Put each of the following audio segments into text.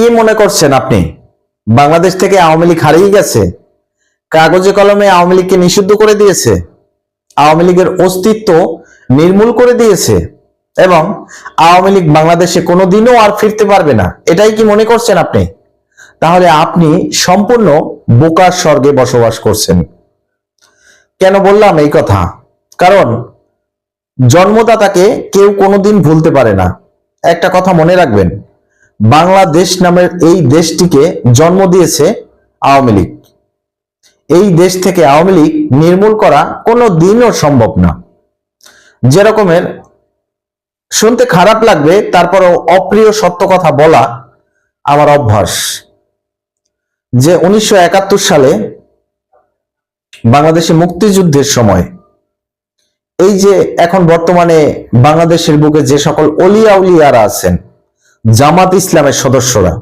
কি মনে করছেন আপনি? বাংলাদেশ থেকে আওয়ামী লীগ হারিয়ে গেছে। কাগজে কলমে আওয়ামী লীগকে নিষিদ্ধ করে দিয়েছে। আওয়ামী লীগের অস্তিত্ব নির্মূল করে দিয়েছে এবং আওয়ামী লীগ বাংলাদেশে কোনোদিনও আর ফিরতে পারবে না। এটাই কি মনে করছেন আপনি? তাহলে আপনি সম্পূর্ণ বোকার স্বর্গে বসবাস করছেন। কেন বললাম এই কথা? কারণ জন্মদাতাকে কেউ কোনোদিন ভুলতে পারে না। একটা কথা মনে রাখবেন বাংলাদেশ নামের এই দেশটিকে জন্ম দিয়েছে আওয়ামী লীগ। এই দেশ থেকে আওয়ামী লীগ নির্মূল করা কোনো দিনও সম্ভব না। যেরকমের শুনতে খারাপ লাগবে, তারপরও অপ্রিয় সত্য কথা বলা আমার অভ্যাস। যে উনিশশো একাত্তর সালে বাংলাদেশে মুক্তিযুদ্ধের সময়, এই যে এখন বর্তমানে বাংলাদেশের বুকে যে সকল অলিয়া উলিয়ারা আছেন জামাত ইসলামের সদস্যরা।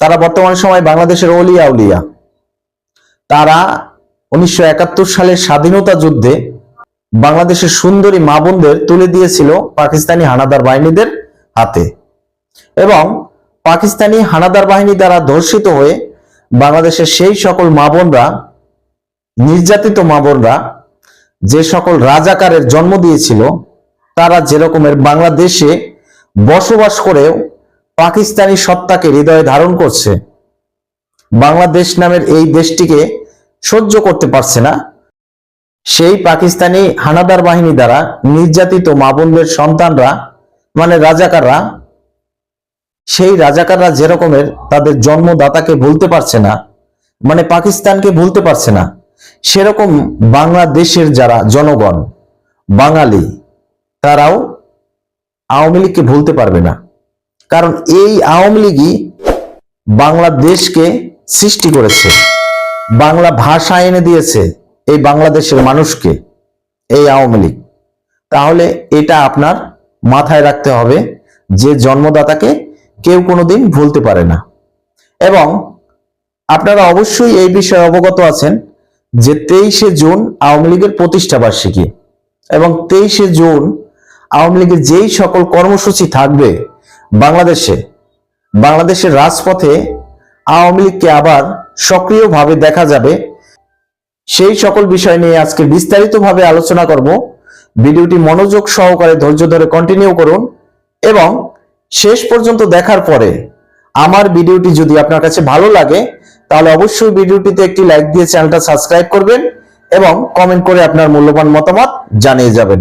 তারা বর্তমান সময় বাংলাদেশের অলিয়া উলিয়া। তারা উনিশশো সালের স্বাধীনতা যুদ্ধে বাংলাদেশের সুন্দরী মা বোনদের তুলে দিয়েছিল পাকিস্তানি হানাদার বাহিনীদের হাতে। এবং পাকিস্তানি হানাদার বাহিনী দ্বারা ধর্ষিত হয়ে বাংলাদেশের সেই সকল মা বোনরা, নির্যাতিত মা বোনরা, যে সকল রাজাকারের জন্ম দিয়েছিল, তারা যেরকমের বাংলাদেশে বসবাস করেও পাকিস্তানি সত্তাকে হৃদয়ে ধারণ করছে। বাংলাদেশ নামের এই দেশটিকে সহ্য করতে পারছে না। সেই পাকিস্তানি হানাদার বাহিনী দ্বারা নির্যাতিত মা বোনদের সন্তানরা মানে রাজাকাররা, সেই রাজাকাররা যেরকমের তাদের জন্মদাতাকে ভুলতে পারছে না মানে পাকিস্তানকে ভুলতে পারছে না, সেরকম বাংলাদেশের যারা জনগণ, বাঙালি, তারাও আওয়ামী লীগকে ভুলতে পারবে না। কারণ এই আওয়ামী লীগই বাংলাদেশকে সৃষ্টি করেছে। বাংলা ভাষা এনে দিয়েছে এই বাংলাদেশের মানুষকে, এই আওয়ামী লীগ। তাহলে এটা আপনার মাথায় রাখতে হবে যে জন্মদাতাকে কেউ কোনোদিন ভুলতে পারে না। এবং আপনারা অবশ্যই এই বিষয়ে অবগত আছেন যে তেইশে জুন আওয়ামী লীগের প্রতিষ্ঠা বার্ষিকী এবং তেইশে জুন আওয়ামী লীগের যেই সকল কর্মসূচি থাকবে বাংলাদেশে, বাংলাদেশের রাজপথে আওয়ামী লীগকে আবার সক্রিয়ভাবে দেখা যাবে। সেই সকল বিষয় নিয়ে আজকে বিস্তারিতভাবে আলোচনা করব। ভিডিওটি মনোযোগ সহকারে ধৈর্য ধরে কন্টিনিউ করুন এবং শেষ পর্যন্ত দেখার পরে আমার ভিডিওটি যদি আপনার কাছে ভালো লাগে, তাহলে অবশ্যই ভিডিওটিতে একটি লাইক দিয়ে চ্যানেলটা সাবস্ক্রাইব করবেন এবং কমেন্ট করে আপনার মূল্যবান মতামত জানিয়ে যাবেন।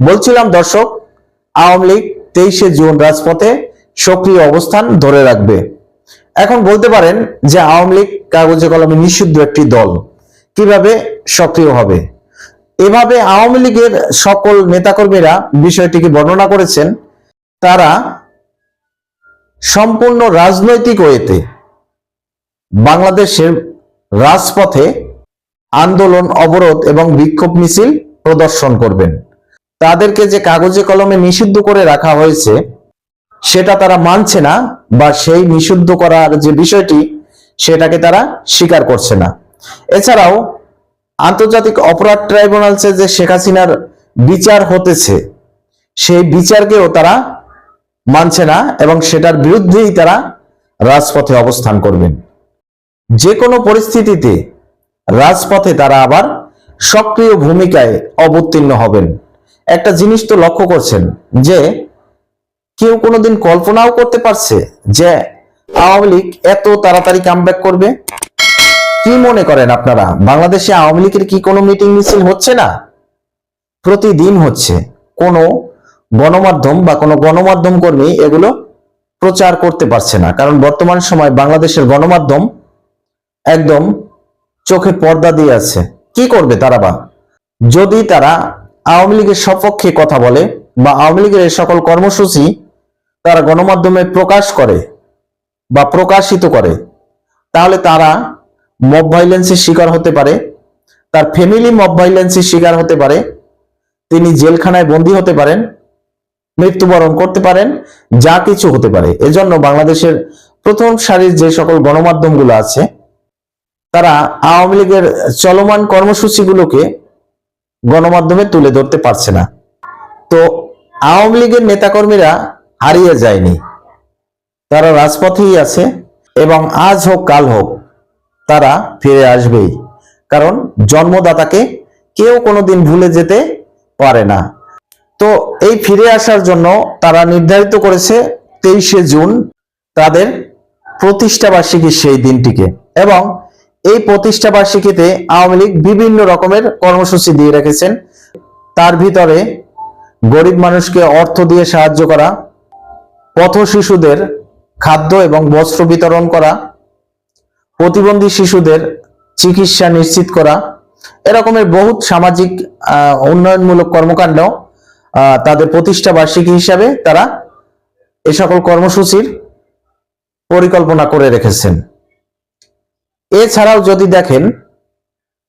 বলছিলাম, দর্শক, আওয়ামী লীগ তেইশে জুন রাজপথে সক্রিয় অবস্থান ধরে রাখবে। এখন বলতে পারেন যে আওয়ামী লীগ কাগজে কলমে নিষিদ্ধ একটি দল কীভাবে সক্রিয় হবে? এভাবে আওয়ামী লীগের সকল নেতাকর্মীরা বিষয়টিকে বর্ণনা করেছেন, তারা সম্পূর্ণ রাজনৈতিক ওয়েতে বাংলাদেশের রাজপথে আন্দোলন, অবরোধ এবং বিক্ষোভ মিছিল প্রদর্শন করবেন। তাদেরকে যে কাগজে কলমে নিষিদ্ধ করে রাখা হয়েছে, সেটা তারা মানছে না বা সেই নিষিদ্ধ করার যে বিষয়টি, সেটাকে তারা স্বীকার করছে না। এছাড়াও, আন্তর্জাতিক অপরাধ ট্রাইব্যুনালসে যে শেখ হাসিনার বিচার হতেছে, সেই বিচারকেও তারা মানছে না এবং সেটার বিরুদ্ধেই তারা রাজপথে অবস্থান করবেন। যে কোনো পরিস্থিতিতে রাজপথে তারা আবার সক্রিয় ভূমিকায় অবতীর্ণ হবেন। একটা জিনিস তো লক্ষ্য করছেন যে কেউ কোনোদিন কল্পনাও করতে পারছে যে আওয়ামী লীগ এত তাড়াতাড়ি কামব্যাক করবে? কি মনে করেন আপনারা? বাংলাদেশে আওয়ামী লীগের কি কোনো মিটিং মিছিল হচ্ছে না? প্রতিদিন হচ্ছে। কোনো গণমাধ্যম বা কোনো গণমাধ্যম কর্মী এগুলো প্রচার করতে পারছে না। কারণ বর্তমান সময় বাংলাদেশের গণমাধ্যম একদম চোখে পর্দা দিয়ে আছে। কি করবে তারা বা? যদি তারা আওয়ামী লীগের সপক্ষে কথা বলে বা আওয়ামী লীগের এই সকল কর্মসূচি তারা গণমাধ্যমে প্রকাশ করে বা প্রকাশিত করে, তাহলে তারা মব ভাইলেন্সের শিকার হতে পারে, তার ফ্যামিলি মব ভাইলেন্সের শিকার হতে পারে, তিনি জেলখানায় বন্দী হতে পারেন, মৃত্যুবরণ করতে পারেন, যা কিছু হতে পারে। এজন্য বাংলাদেশের প্রথম সারির যে সকল গণমাধ্যমগুলো আছে, তারা আওয়ামী লীগের চলমান কর্মসূচিগুলোকে গণমাধ্যমে তুলে ধরতে পারছে না। তো আওয়ামী লীগের নেতাকর্মীরা হারিয়ে যায়নি। তারা রাজপথেই আছে এবং আজ হোক, কাল হোক, তারা ফিরে আসবেই। কারণ জন্মদাতাকে কেউ কোনোদিন ভুলে যেতে পারে না। তো এই ফিরে আসার জন্য তারা নির্ধারিত করেছে তেইশে জুন তাদের প্রতিষ্ঠা বার্ষিকী সেই দিনটিকে এবং এই প্রতিষ্ঠা বার্ষিকীতে আওয়ামী লীগ বিভিন্ন রকমের কর্মসূচি দিয়ে রেখেছেন। তার ভিতরে গরিব মানুষকে অর্থ দিয়ে সাহায্য করা, পথ শিশুদের খাদ্য এবং বস্ত্র বিতরণ করা, প্রতিবন্ধী শিশুদের চিকিৎসা নিশ্চিত করা, এরকমের বহুত সামাজিক উন্নয়নমূলক কর্মকাণ্ড তাদের প্রতিষ্ঠা বার্ষিকী হিসাবে তারা এ সকল কর্মসূচির পরিকল্পনা করে রেখেছেন। এছাড়াও যদি দেখেন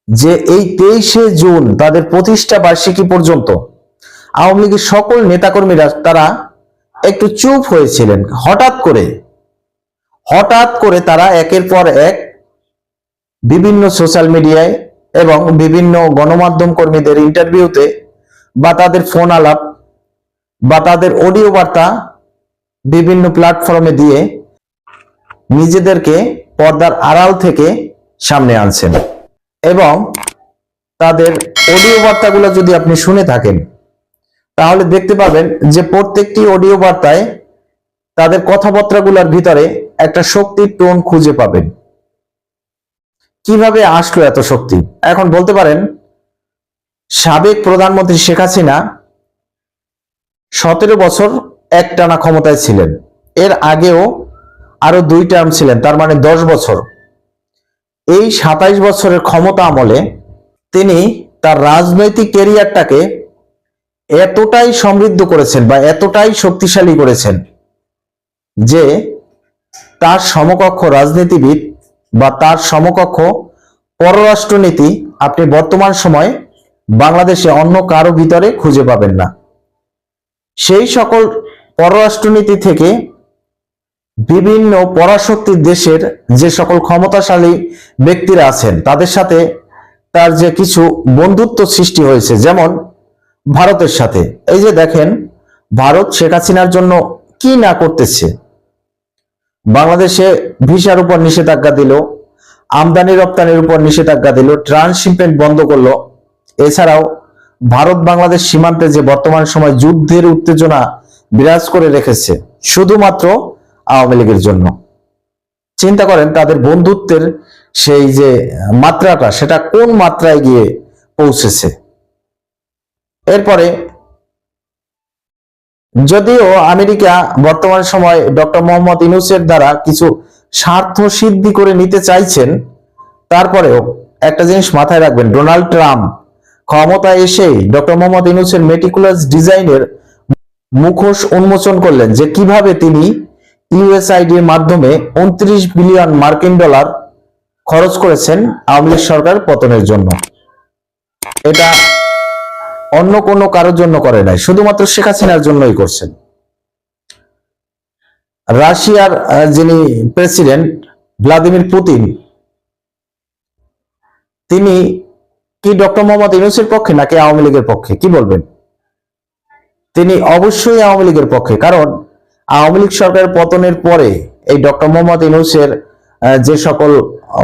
যে এই তেইশে জুন তাদের প্রতিষ্ঠা বার্ষিকী পর্যন্ত আওয়ামী লীগের সকল নেতাকর্মীরা তারা একটু চুপ হয়েছিলেন। হঠাৎ করে হঠাৎ করে তারা একের পর এক বিভিন্ন সোশ্যাল মিডিয়ায় এবং বিভিন্ন গণমাধ্যম কর্মীদের ইন্টারভিউতে বা তাদের ফোন আলাপ বা তাদের অডিও বার্তা বিভিন্ন প্ল্যাটফর্মে দিয়ে নিজেদেরকে পর্দার আড়াল থেকে সামনে আনছেন এবং তাদের অডিও বার্তাগুলো যদি আপনি শুনে থাকেন, তাহলে দেখতে পাবেন যে প্রত্যেকটি অডিও বার্তায় তাদের কথাবার্তাগুলোর ভিতরে একটা শক্তির টোন খুঁজে পাবেন। কীভাবে আসলো এত শক্তি? এখন বলতে পারেন, সাবেক প্রধানমন্ত্রী শেখ হাসিনা সতেরো বছর একটানা ক্ষমতায় ছিলেন। এর আগেও আরও দুই টার্ম ছিলেন, তার মানে দশ বছর। এই সাতাইশ বছরের ক্ষমতা আমলে তিনি তার রাজনৈতিক কেরিয়ারটাকে এতটাই সমৃদ্ধ করেছেন বা এতটাই শক্তিশালী করেছেন যে তার সমকক্ষ রাজনীতিবিদ বা তার সমকক্ষ পররাষ্ট্রনীতি আপনি বর্তমান সময়ে বাংলাদেশে অন্য কারও ভিতরে খুঁজে পাবেন না। সেই সকল পররাষ্ট্রনীতি থেকে বিভিন্ন পরাশক্তির দেশের যে সকল ক্ষমতাশালী ব্যক্তিরা আছেন, তাদের সাথে তার যে কিছু বন্ধুত্ব সৃষ্টি হয়েছে, যেমন ভারতের সাথে। এই যে দেখেন, ভারত শেখ হাসিনার জন্য কি না করতেছে? বাংলাদেশে ভিসার উপর নিষেধাজ্ঞা দিল, আমদানি রপ্তানির উপর নিষেধাজ্ঞা দিল, ট্রান্সশিপমেন্ট বন্ধ করল। এছাড়াও ভারত বাংলাদেশ সীমান্তে যে বর্তমান সময় যুদ্ধের উত্তেজনা বিরাজ করে রেখেছে, শুধুমাত্র আওয়ামী লীগের জন্য। চিন্তা করেন, তাদের বন্ধুত্বের সেই যে মাত্রাটা, সেটা কোন মাত্রায় গিয়ে পৌঁছেছে? এরপরে, যদিও আমেরিকা বর্তমান সময় ডক্টর মোহাম্মদ ইনুসের দ্বারা কিছু স্বার্থ সিদ্ধি করে নিতে চাইছেন, তারপরেও একটা জিনিস মাথায় রাখবেন, ডোনাল্ড ট্রাম্প ক্ষমতায় এসেই ডক্টর মোহাম্মদ ইনুসের মেটিকুলাস ডিজাইনের মুখোশ উন্মোচন করলেন যে কীভাবে তিনি ইউএসআইডির মাধ্যমে উনত্রিশ বিলিয়ন মার্কিন ডলার খরচ করেছেন আওয়ামী লীগ সরকার পতনের জন্য। এটা অন্য কোনো কারোর জন্য করে নাই, শুধুমাত্র শেখ হাসিনার জন্যই করছেন। রাশিয়ার যিনি প্রেসিডেন্ট ভ্লাদিমির পুতিন, তিনি কি ডক্টর মোহাম্মদ ইউনুসের পক্ষে নাকি আওয়ামী লীগের পক্ষে? কি বলবেন? তিনি অবশ্যই আওয়ামী লীগের পক্ষে, কারণ আওয়ামী লীগ সরকারের পতনের পরে এই ডক্টর মোহাম্মদ ইউনুসের আহ, যে সকল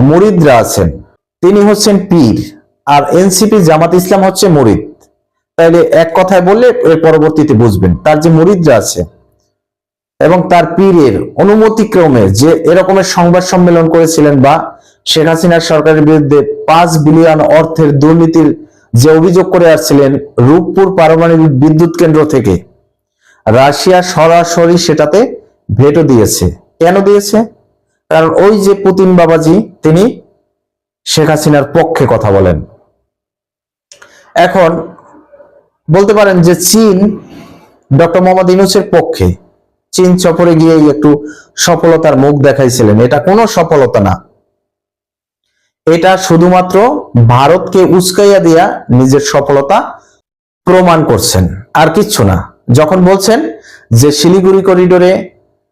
মুরিদরা আছেন তিনি হচ্ছেন পীর আর এনসিপি জামাত ইসলাম হচ্ছে মুরিদ। তাইলে এক কথায় বললে এর পরবর্তীতে বুঝবেন তার যে মুরিদরা আছে এবং তার পীরের অনুমতিক্রমে যে এরকমের সংবাদ সম্মেলন করেছিলেন বা শেখ হাসিনার সরকারের বিরুদ্ধে পাঁচ বিলিয়ন অর্থের দুর্নীতির যে অভিযোগ করে আসছিলেন রূপপুর পারমাণবিক বিদ্যুৎ কেন্দ্র থেকে রাশিয়া সরাসরি সেটাতে ভেটো দিয়েছে। কেন দিয়েছে? কারণ ওই যে পুতিন বাবাজি, তিনি শেখ হাসিনার পক্ষে কথা বলেন। এখন বলতে পারেন যে চীন ডক্টর মোহাম্মদ ইউনুসের পক্ষে, চীন সফরে গিয়ে একটু সফলতার মুখ দেখাইছিলেন। এটা কোনো সফলতা না। এটা শুধুমাত্র ভারতকে উস্কাইয়া দিয়া নিজের সফলতা প্রমাণ করছেন। আর কিচ্ছু না। যখন বলছেন যে শিলিগুড়ি করিডোরে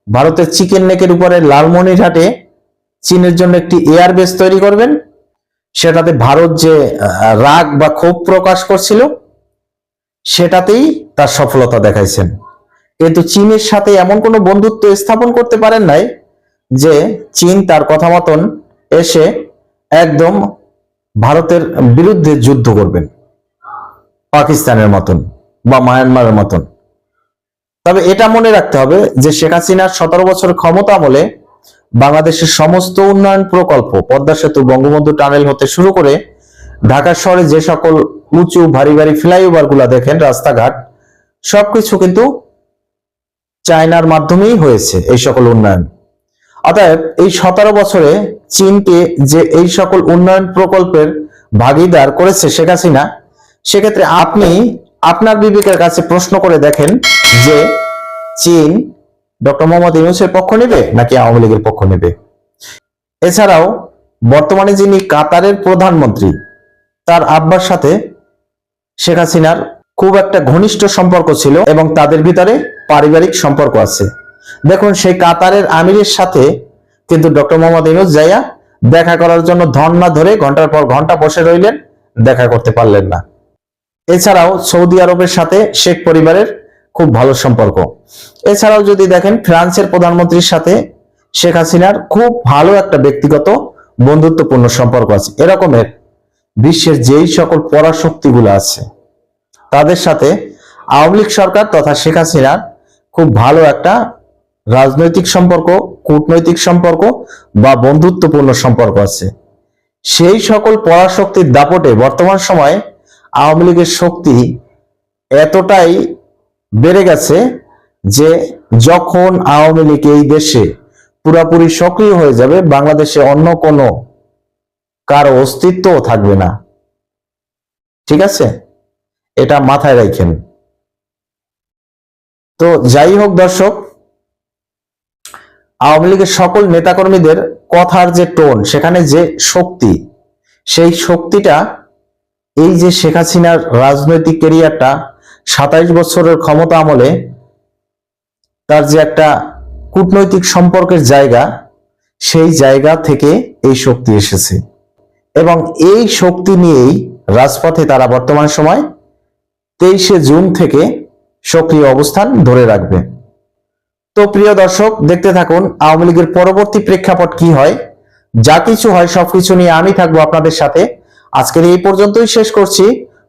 ভারতের চিকেন নেকের উপরে লালমনিরহাটে চীনের জন্য একটি এয়ার বেস তৈরি করবেন, সেটাতে ভারত যে রাগ বা ক্ষোভ প্রকাশ করছিল, সেটাতেই তার সফলতা দেখাইছেন। কিন্তু চীনের সাথে এমন কোনো বন্ধুত্ব স্থাপন করতে পারেন নাই যে চীন তার কথা মতন এসে একদম ভারতের বিরুদ্ধে যুদ্ধ করবেন, পাকিস্তানের মতন বা মায়ানমারের মতন। তবে এটা মনে রাখতে হবে যে শেখ হাসিনার সতেরো বছর ক্ষমতা আমলে বাংলাদেশের সমস্ত উন্নয়ন প্রকল্প, পদ্মা সেতু, বঙ্গবন্ধু টানেল হতে শুরু করে ঢাকা শহরে যে সকল উঁচু, ভারী ভারী ফ্লাইওভারগুলা দেখেন, রাস্তাঘাট, সবকিছু কিন্তু চায়নার মাধ্যমেই হয়েছে এই সকল উন্নয়ন। অতএব এই সতেরো বছরে চীনকে যে এই সকল উন্নয়ন প্রকল্পের ভাগিদার করেছে শেখ হাসিনা, সেক্ষেত্রে আপনি আপনার বিবেকের কাছে প্রশ্ন করে দেখেন যে চীন ডক্টর মোহাম্মদ ইউনুসের পক্ষ নেবে নাকি আওয়ামী লীগের পক্ষ নেবে? এছাড়াও বর্তমানে যিনি কাতারের প্রধানমন্ত্রী, তার আব্বার সাথে শেখ হাসিনার খুব একটা ঘনিষ্ঠ সম্পর্ক ছিল এবং তাদের ভিতরে পারিবারিক সম্পর্ক আছে। দেখুন, সেই কাতারের আমিরের সাথে কিন্তু ডক্টর মোহাম্মদ ইউনুস যাইয়া দেখা করার জন্য ধর্না ধরে ঘণ্টার পর ঘণ্টা বসে রইলেন, দেখা করতে পারলেন না। এছাড়াও সৌদি আরবের সাথে শেখ পরিবারের খুব ভালো সম্পর্ক। এছাড়াও যদি দেখেন, ফ্রান্সের প্রধানমন্ত্রীর সাথে শেখ হাসিনার খুব ভালো একটা ব্যক্তিগত বন্ধুত্বপূর্ণ সম্পর্ক আছে। এরকমের বিশ্বের যেই সকল পরাশক্তিগুলো আছে, তাদের সাথে আওয়ামী লীগ সরকার তথা শেখ হাসিনার খুব ভালো একটা রাজনৈতিক সম্পর্ক, কূটনৈতিক সম্পর্ক বা বন্ধুত্বপূর্ণ সম্পর্ক আছে। সেই সকল পরাশক্তির দাপটে বর্তমান সময়ে আওয়ামী লীগের শক্তি এতটাই বেড়ে গেছে যে যখন আওয়ামী লীগ এই দেশে পুরাপুরি সক্রিয় হয়ে যাবে, বাংলাদেশে অন্য কোনো কারও অস্তিত্ব থাকবে না। ঠিক আছে? এটা মাথায় রাখেন। তো যাই হোক দর্শক, আওয়ামী লীগের সকল নেতাকর্মীদের কথার যে টোন, সেখানে যে শক্তি, সেই শক্তিটা এই যে শেখ হাসিনার রাজনৈতিক কেরিয়ারটা সাতাইশ বছরের ক্ষমতা আমলে তার যে একটা কূটনৈতিক সম্পর্কের জায়গা, সেই জায়গা থেকে এই শক্তি এসেছে। এবং এই শক্তি নিয়েই রাজপথে তারা বর্তমান সময় তেইশে জুন থেকে সক্রিয় অবস্থান ধরে রাখবে। তো প্রিয় দর্শক, দেখতে থাকুন আওয়ামী লীগের পরবর্তী প্রেক্ষাপট কি হয়, যা কিছু হয় সবকিছু নিয়ে আমি থাকব আপনাদের সাথে। আজকের এই পর্যন্তই শেষ করছি।